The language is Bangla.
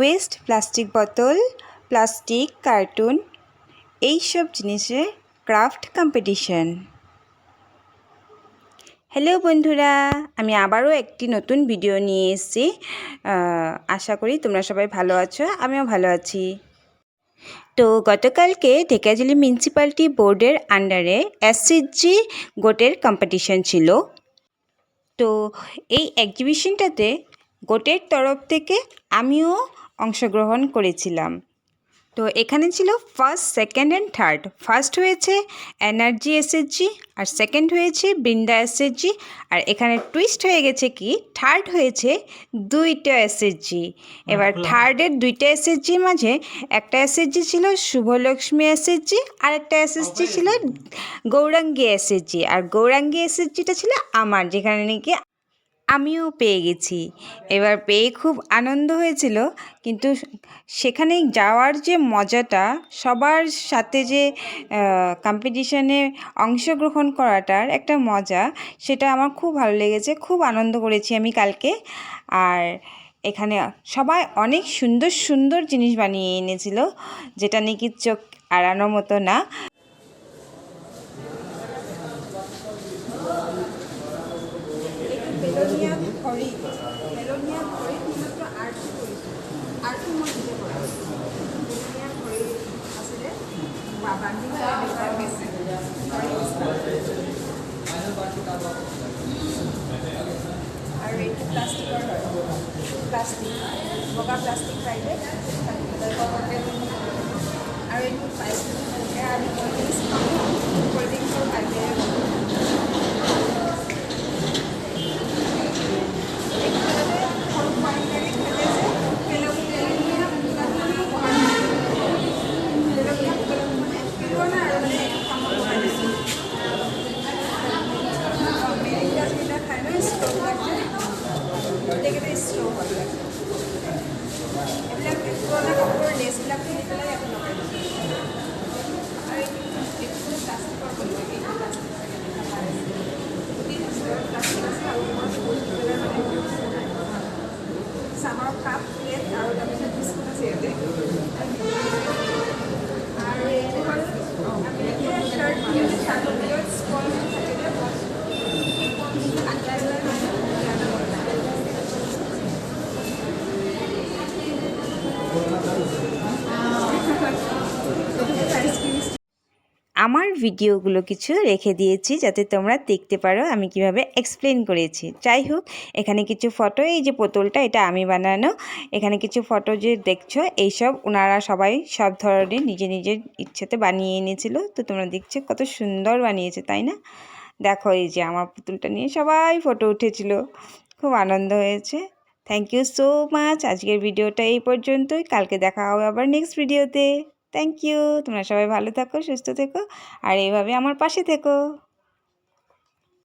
ওয়েস্ট প্লাস্টিক বোতল প্লাস্টিক কার্টুন এই সব জিনিসের ক্রাফট কম্পিটিশন হ্যালো বন্ধুরা, আমি আবারও একটি নতুন ভিডিও নিয়ে এসেছি। আশা করি তোমরা সবাই ভালো আছো, আমিও ভালো আছি। তো গতকালকে ঢেকিয়াজুলি মিউনিসিপ্যালিটি বোর্ডের আন্ডারে এসসিজি গোটের কম্পিটিশন ছিল। তো এই এক্সিবিশনটাতে গোটের তরফ থেকে আমিও অংশগ্রহণ করেছিলাম তো এখানে ছিল first second and third first হয়েছে এনার্জি এসএসজি আর সেকেন্ড হয়েছে বৃন্দা এসএসজি আর এখানে টুইস্ট হয়ে গেছে কি থার্ড হয়েছে দুইটা এসএসজি এবার থার্ডের দুইটা এসএসজির মাঝে একটা এসএসজি ছিল শুভলক্ষ্মী এসএসজি আর একটা এসএসজি ছিল গৌরাঙ্গী এসএসজি আর গৌরাঙ্গী এসএসজিটা ছিল আমার যেখানে নাকি আমিও পেয়ে গেছি। এবার পেয়ে খুব আনন্দ হয়েছিল, কিন্তু সেখানে যাওয়ার যে মজাটা, সবার সাথে যে কম্পিটিশনে অংশগ্রহণ করাটার একটা মজা, সেটা আমার খুব ভালো লেগেছে, খুব আনন্দ করেছি আমি কালকে। আর এখানে সবাই অনেক সুন্দর সুন্দর জিনিস বানিয়ে এনেছিল, যেটা নাকি চোখ আড়ানোর মতো না। মেলনীয়া খৰি মেলনীয়া খৰিত মাত্ৰ আৰ্টটো কৰিছোঁ। আৰ্টটো মই নিজে কৰাইছোঁ মেলনীয়া খৰি আছিলে বান্ধি আৰু এইটো প্লাষ্টিকৰ হয়। প্লাষ্টিক বগা প্লাষ্টিক পাৰিলে। আৰু এইটো পাইছোঁ। আনি পঞ্চল্লিছ চাহৰ কাপ প্লেট আৰু তাৰপিছত বিস্কুট আছে ইয়াতে আমার ভিডিওগুলো কিছু রেখে দিয়েছি যাতে তোমরা দেখতে পারো আমি কীভাবে এক্সপ্লেন করেছি। যাই হোক, এখানে কিছু ফটো এই যে পুতুলটা, এটা আমি বানানো। এখানে কিছু ফটো যে দেখছ, এইসব ওনারা সবাই সব ধরনের নিজে নিজের ইচ্ছেতে বানিয়ে এনেছিল। তো তোমরা দেখছ কত সুন্দর বানিয়েছে, তাই না? দেখো, এই যে আমার পুতুলটা নিয়ে সবাই ফটো উঠেছিল। খুব আনন্দ হয়েছে। থ্যাংক ইউ সো মাচ আজকের ভিডিওটা এই পর্যন্তই। কালকে দেখা হবে আবার নেক্সট ভিডিওতে থ্যাংক ইউ তোমরা সবাই ভালো থাকো সুস্থ থেকো আর এইভাবে আমার পাশে থেকো।